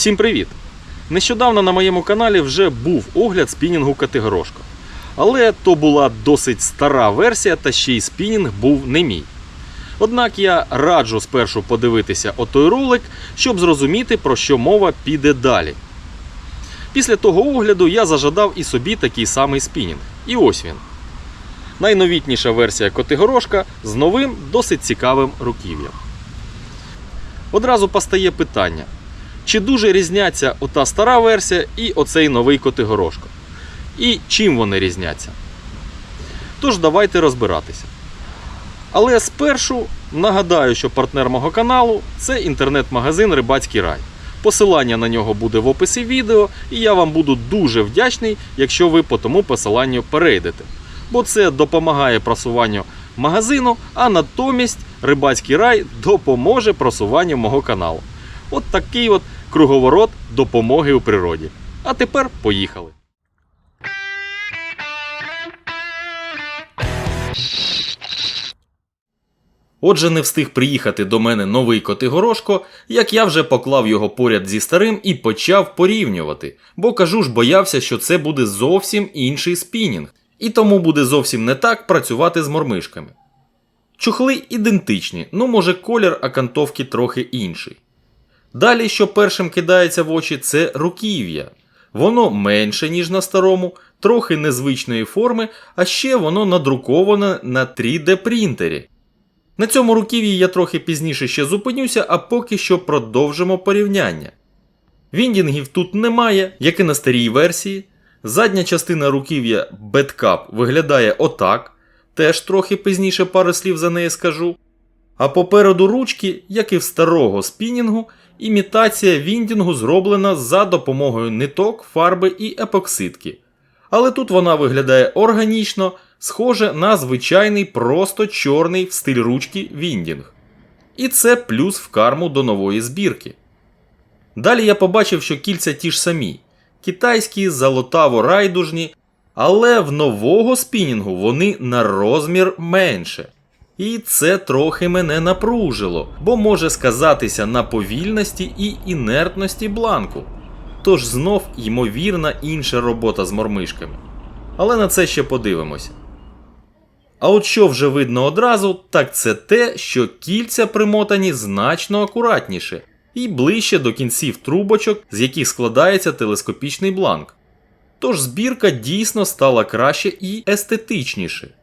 Всім привіт! Нещодавно на моєму каналі вже був огляд спінінгу Категорошка. Але то була досить стара версія, та ще й спінінг був не мій. Однак я раджу спершу подивитися отой ролик, щоб зрозуміти, про що мова піде далі. Після того огляду я зажадав і собі такий самий спінінг. І ось він. Найновітніша версія Котигорошка з новим, досить цікавим руків'ям. Одразу постає питання: чи дуже різняться ота стара версія і оцей новий Котигорошка? І чим вони різняться? Тож давайте розбиратися. Але спершу нагадаю, що партнер мого каналу це інтернет-магазин Рибацький рай. Посилання на нього буде в описі відео, і я вам буду дуже вдячний, якщо ви по тому посиланню перейдете. Бо це допомагає просуванню магазину, а натомість Рибацький рай допоможе просуванню мого каналу. От такий от круговорот допомоги у природі. А тепер поїхали. Отже, не встиг приїхати до мене новий Котигорошко, як я вже поклав його поряд зі старим і почав порівнювати, бо кажу ж, боявся, що це буде зовсім інший спінінг, і тому буде зовсім не так працювати з мормишками. Чухли ідентичні, ну може колір окантовки трохи інший. Далі, що першим кидається в очі, це руків'я. Воно менше, ніж на старому, трохи незвичної форми, а ще воно надруковане на 3D принтері. На цьому руків'ї я трохи пізніше ще зупинюся, а поки що продовжимо порівняння. Віндінгів тут немає, як і на старій версії. Задня частина руків'я Bedcap виглядає отак, теж трохи пізніше пару слів за неї скажу. А попереду ручки, як і в старого спінінгу, імітація віндінгу зроблена за допомогою ниток, фарби і епоксидки. Але тут вона виглядає органічно, схоже на звичайний просто чорний в стиль ручки віндінг. І це плюс в карму до нової збірки. Далі я побачив, що кільця ті ж самі: китайські, золотаво-райдужні, але в нового спінінгу вони на розмір менше. І це трохи мене напружило, бо може сказатися на повільності і інертності бланку. Тож знов ймовірна інша робота з мормишками. Але на це ще подивимося. А от що вже видно одразу, так це те, що кільця примотані значно акуратніше і ближче до кінців трубочок, з яких складається телескопічний бланк. Тож збірка дійсно стала краще і естетичніше.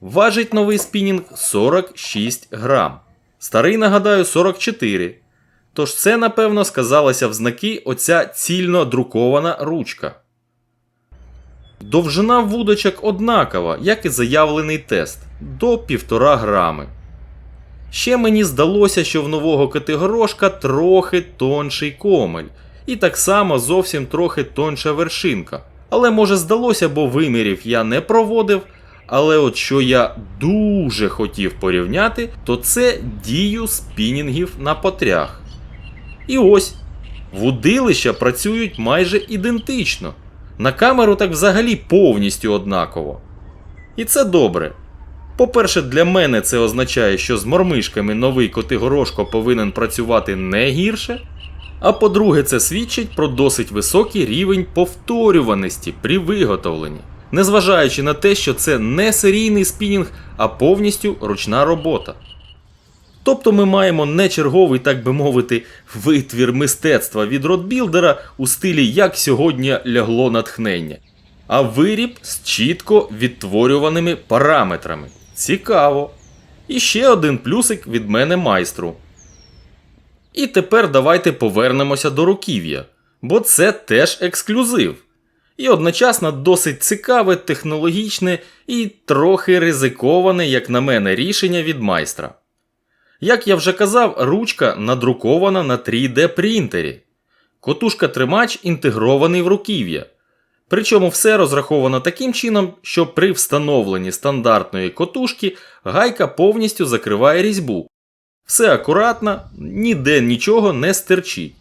Важить новий спінінг 46 грам. Старий, нагадаю, 44. Тож це, напевно, сказалося в знаки оця цільно друкована ручка. Довжина вудочок однакова, як і заявлений тест до 1,5 грами. Ще мені здалося, що в нового Категорошка трохи тонший комель, і так само зовсім трохи тонша вершинка. Але може здалося, бо вимірів я не проводив. Але от що я дуже хотів порівняти, то це дію спінінгів на потрях. І ось вудилища працюють майже ідентично. На камеру так взагалі повністю однаково. І це добре. По-перше, для мене це означає, що з мормишками новий Котигорошко повинен працювати не гірше. А по-друге, це свідчить про досить високий рівень повторюваності при виготовленні, незважаючи на те, що це не серійний спінінг, а повністю ручна робота. Тобто ми маємо не черговий, так би мовити, витвір мистецтва від ротбілдера у стилі як сьогодні лягло натхнення, а виріб з чітко відтворюваними параметрами. Цікаво. І ще один плюсик від мене майстру. І тепер давайте повернемося до руків'я, бо це теж ексклюзив. І одночасно досить цікаве, технологічне і трохи ризиковане, як на мене, рішення від майстра. Як я вже казав, ручка надрукована на 3D принтері. Котушка тримач інтегрований в руків'я. Причому все розраховано таким чином, що при встановленні стандартної котушки гайка повністю закриває різьбу. Все акуратно, ніде нічого не стерчить.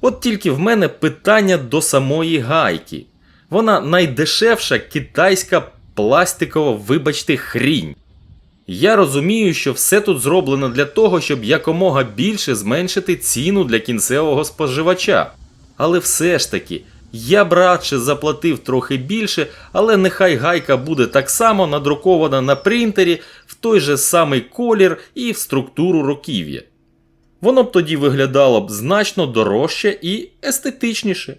От тільки в мене питання до самої гайки. Вона найдешевша китайська пластикова, вибачте, хрінь. Я розумію, що все тут зроблено для того, щоб якомога більше зменшити ціну для кінцевого споживача. Але все ж таки, я б радше заплатив трохи більше, але нехай гайка буде так само надрукована на принтері в той же самий колір і в структуру руків'я. Воно б тоді виглядало б значно дорожче і естетичніше.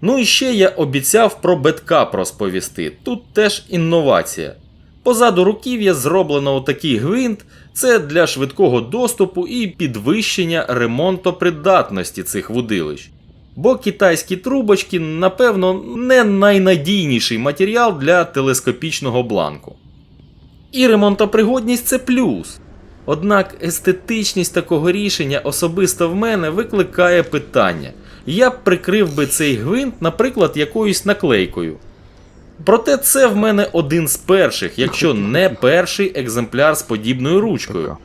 Ну і ще я обіцяв про беткап розповісти. Тут теж інновація. Позаду руків'я зроблено отакий гвинт, це для швидкого доступу і підвищення ремонтопридатності цих вудилищ. Бо китайські трубочки, напевно, не найнадійніший матеріал для телескопічного бланку. І ремонтопригодність це плюс. Однак естетичність такого рішення особисто в мене викликає питання. Я б прикрив би цей гвинт, наприклад, якоюсь наклейкою. Проте це в мене один з перших, якщо не перший екземпляр з подібною ручкою.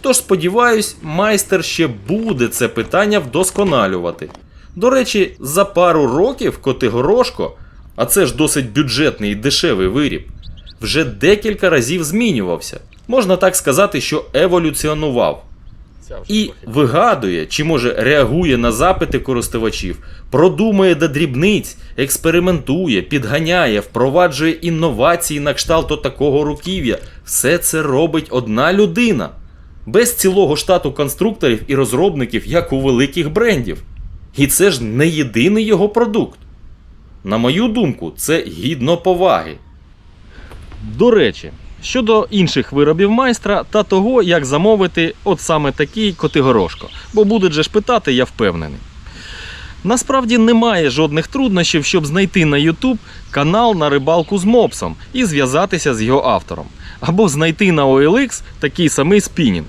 Тож сподіваюсь, майстер ще буде це питання вдосконалювати. До речі, за пару років Котигорошко, а це ж досить бюджетний і дешевий виріб, вже декілька разів змінювався. Можна так сказати, що еволюціонував. І вигадує, чи може реагує на запити користувачів, продумує до дрібниць, експериментує, підганяє, впроваджує інновації на кшталт такого руків'я. Все це робить одна людина. Без цілого штату конструкторів і розробників, як у великих брендів. І це ж не єдиний його продукт. На мою думку, це гідно поваги. До речі, щодо інших виробів майстра та того, як замовити от саме такий котигорошко. Бо будуть же ж питати, я впевнений. Насправді немає жодних труднощів, щоб знайти на YouTube канал на рибалку з мопсом і зв'язатися з його автором. Або знайти на OLX такий самий спінінг.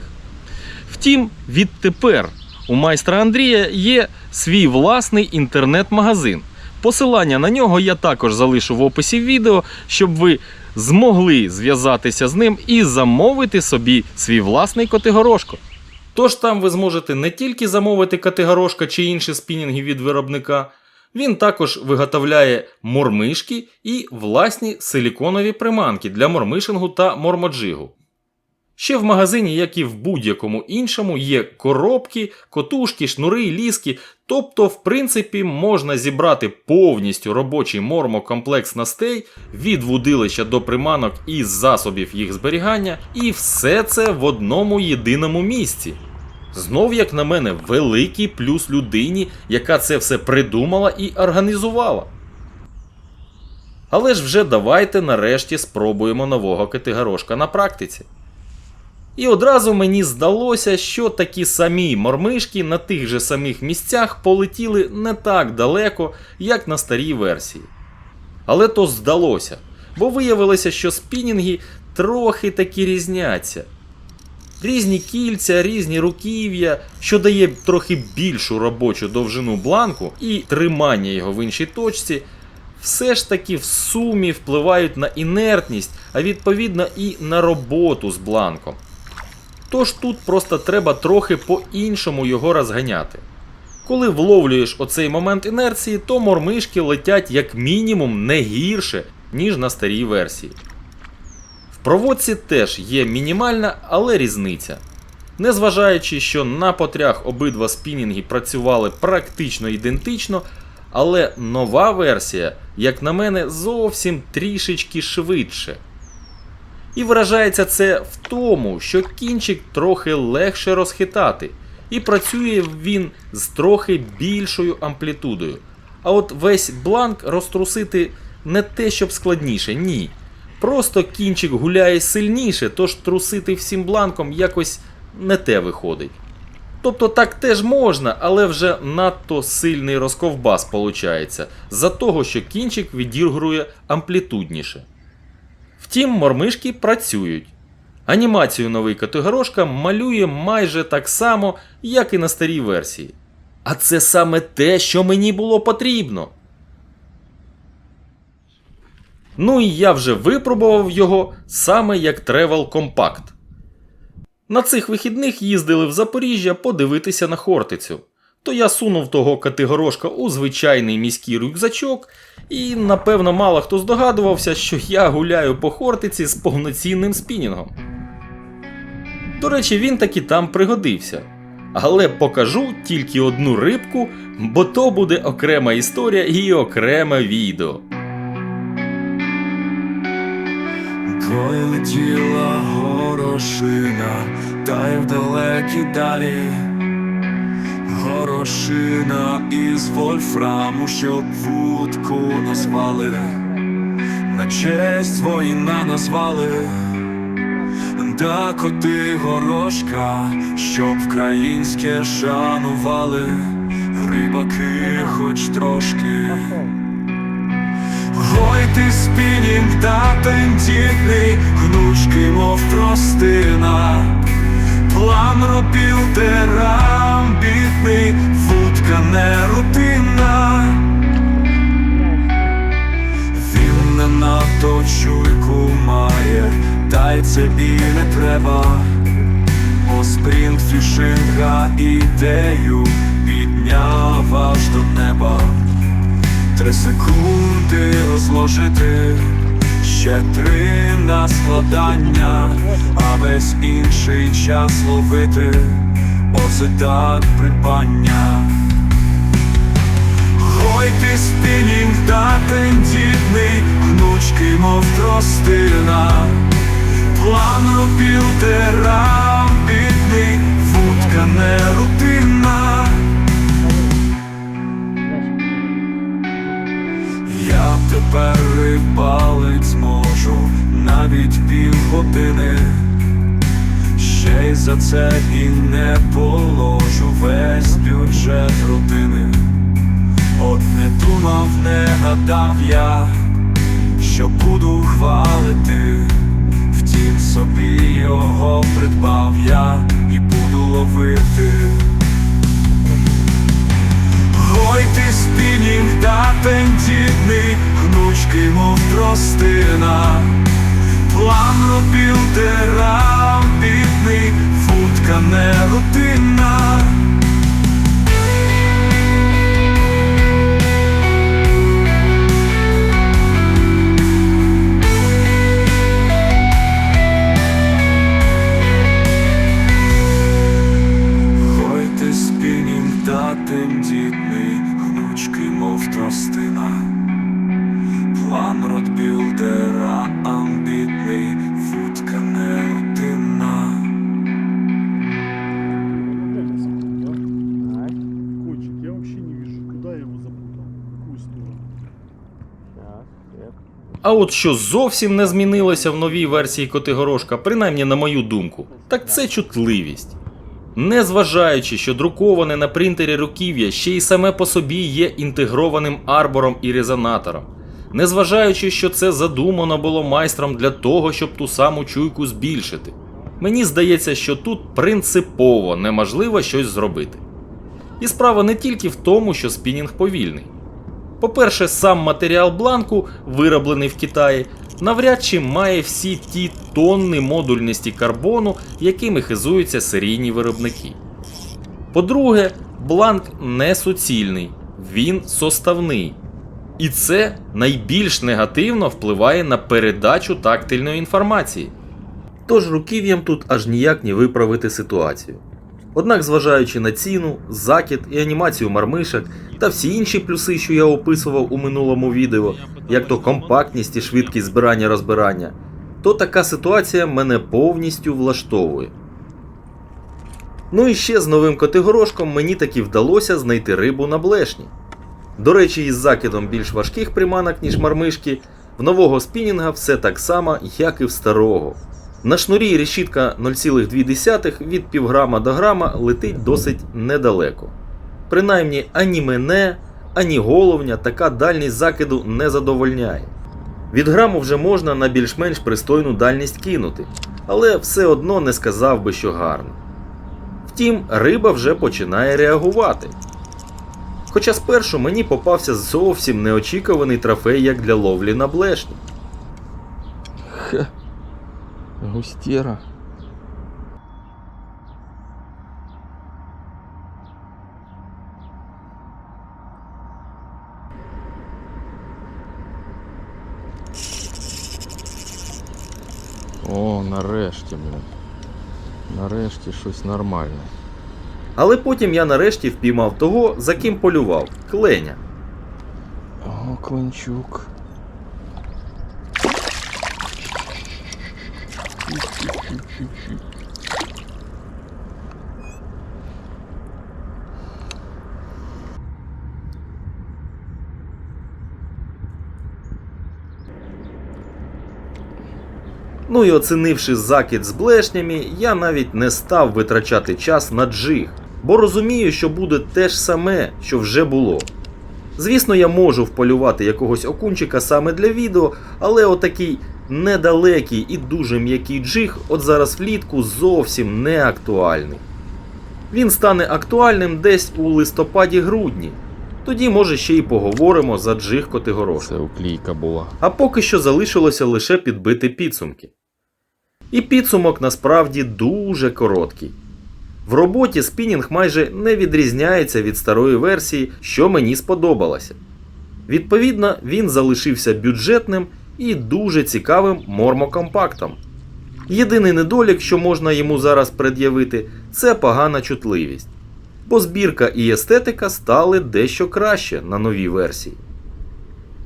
Втім, відтепер у майстра Андрія є свій власний інтернет-магазин. Посилання на нього я також залишу в описі відео, щоб ви змогли зв'язатися з ним і замовити собі свій власний котигорошко. Тож там ви зможете не тільки замовити категорошка чи інші спінінги від виробника, він також виготовляє мормишки і власні силіконові приманки для мормишингу та мормоджигу. Ще в магазині, як і в будь-якому іншому, є коробки, котушки, шнури, ліски. Тобто, в принципі, можна зібрати повністю робочий мормокомплекс снастей від вудилища до приманок і засобів їх зберігання, і все це в одному єдиному місці. Знов, як на мене, великий плюс людині, яка це все придумала і організувала. Але ж вже давайте нарешті спробуємо нового категорошка на практиці. І одразу мені здалося, що такі самі мормишки на тих же самих місцях полетіли не так далеко, як на старій версії. Але то здалося, бо виявилося, що спінінги трохи таки різняться. Різні кільця, різні руків'я, що дає трохи більшу робочу довжину бланку і тримання його в іншій точці, все ж таки в сумі впливають на інертність, а відповідно і на роботу з бланком. Тож тут просто треба трохи по-іншому його розганяти. Коли вловлюєш оцей момент інерції, то мормишки летять як мінімум не гірше, ніж на старій версії. В проводці теж є мінімальна, але різниця. Незважаючи, що на потрях обидва спінінги працювали практично ідентично, але нова версія, як на мене, зовсім трішечки швидше. І виражається це в тому, що кінчик трохи легше розхитати, і працює він з трохи більшою амплітудою. А от весь бланк розтрусити не те, щоб складніше, ні. Просто кінчик гуляє сильніше, тож трусити всім бланком якось не те виходить. Тобто так теж можна, але вже надто сильний розковбас получається, за того, що кінчик відігрує амплітудніше. Втім, мормишки працюють. Анімацію новий Котигорошка малює майже так само, як і на старій версії. А це саме те, що мені було потрібно. Ну і я вже випробував його саме як Travel Compact. На цих вихідних їздили в Запоріжжя подивитися на Хортицю. То я сунув того категорошка у звичайний міський рюкзачок, і напевно мало хто здогадувався, що я гуляю по Хортиці з повноцінним спінінгом. До речі, він таки там пригодився. Але покажу тільки одну рибку, бо то буде окрема історія і окреме відео. Пролетіла горошина, та й в далекі далі. Горошина із вольфраму, щоб вудку назвали, на честь воїна назвали, да коти горошка, щоб українське шанували, рибаки хоч трошки. Ой, ти спінінг та тендітний, гнучкий, мов тростина. План робілдера амбітний, вудка не рутина. Він не надто чуйку має, та й це і не треба. Бо спринт фішинга ідею підняв аж до неба. Три секунди розложити, ще три на складання, а весь інший час ловити, так придбання. Ой, ти спінінг та тендітний, гнучкий, мов тростина, план робілдера амбітний, вудка не рутина. Я тепер рибалить зможу навіть півгодини. Ще й за це і не положу весь бюджет родини. От не думав, не гадав я, що буду хвалити. Втім, собі його придбав я і буду ловити. Ой, ти спінінг та тендітний, гнучкий, мов тростина. План робілдера амбітний, А от що зовсім не змінилося в новій версії Котигорошка, принаймні на мою думку, так це чутливість. Незважаючи, що друковане на принтері руків'я ще й саме по собі є інтегрованим арбором і резонатором. Незважаючи, що це задумано було майстром для того, щоб ту саму чуйку збільшити. Мені здається, що тут принципово неможливо щось зробити. І справа не тільки в тому, що спінінг повільний. По-перше, сам матеріал бланку, вироблений в Китаї, навряд чи має всі ті тонни модульності карбону, якими хизуються серійні виробники. По-друге, бланк не суцільний, він составний. І це найбільш негативно впливає на передачу тактильної інформації. Тож руків'ям тут аж ніяк не виправити ситуацію. Однак, зважаючи на ціну, закид і анімацію мармишок та всі інші плюси, що я описував у минулому відео, як то компактність і швидкість збирання розбирання, то така ситуація мене повністю влаштовує. Ну і ще з новим котигорошком мені таки вдалося знайти рибу на блешні. До речі, із закидом більш важких приманок, ніж мармишки, в нового спінінга все так само, як і в старого. На шнурі решітка 0,2 від півграма до грама летить досить недалеко. Принаймні ані мене, ані головня така дальність закиду не задовольняє. Від граму вже можна на більш-менш пристойну дальність кинути, але все одно не сказав би, що гарно. Втім, риба вже починає реагувати. Хоча спершу мені попався зовсім неочікуваний трофей як для ловлі на блешні густера. О, нарешті, блін. Нарешті щось нормальне. Але потім я нарешті впіймав того, за ким полював кленя. О, Кленчук. Ну і оцінивши закид з блешнями, я навіть не став витрачати час на джиг, бо розумію, що буде те ж саме, що вже було. Звісно, я можу вполювати якогось окунчика саме для відео, але отакий недалекий і дуже м'який джиг от зараз влітку зовсім не актуальний. Він стане актуальним десь у листопаді-грудні. Тоді, може, ще й поговоримо за джиг Котигорошка. Це уклійка була. А поки що залишилося лише підбити підсумки. І підсумок насправді дуже короткий. В роботі спінінг майже не відрізняється від старої версії, що мені сподобалося. Відповідно, він залишився бюджетним і дуже цікавим мормокомпактом. Єдиний недолік, що можна йому зараз пред'явити, це погана чутливість. Бо збірка і естетика стали дещо краще на новій версії.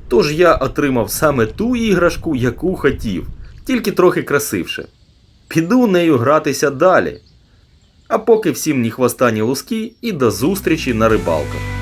Тож я отримав саме ту іграшку, яку хотів, тільки трохи красивше. Піду нею гратися далі. А поки всім ні хвоста, ні луски і до зустрічі на рибалках.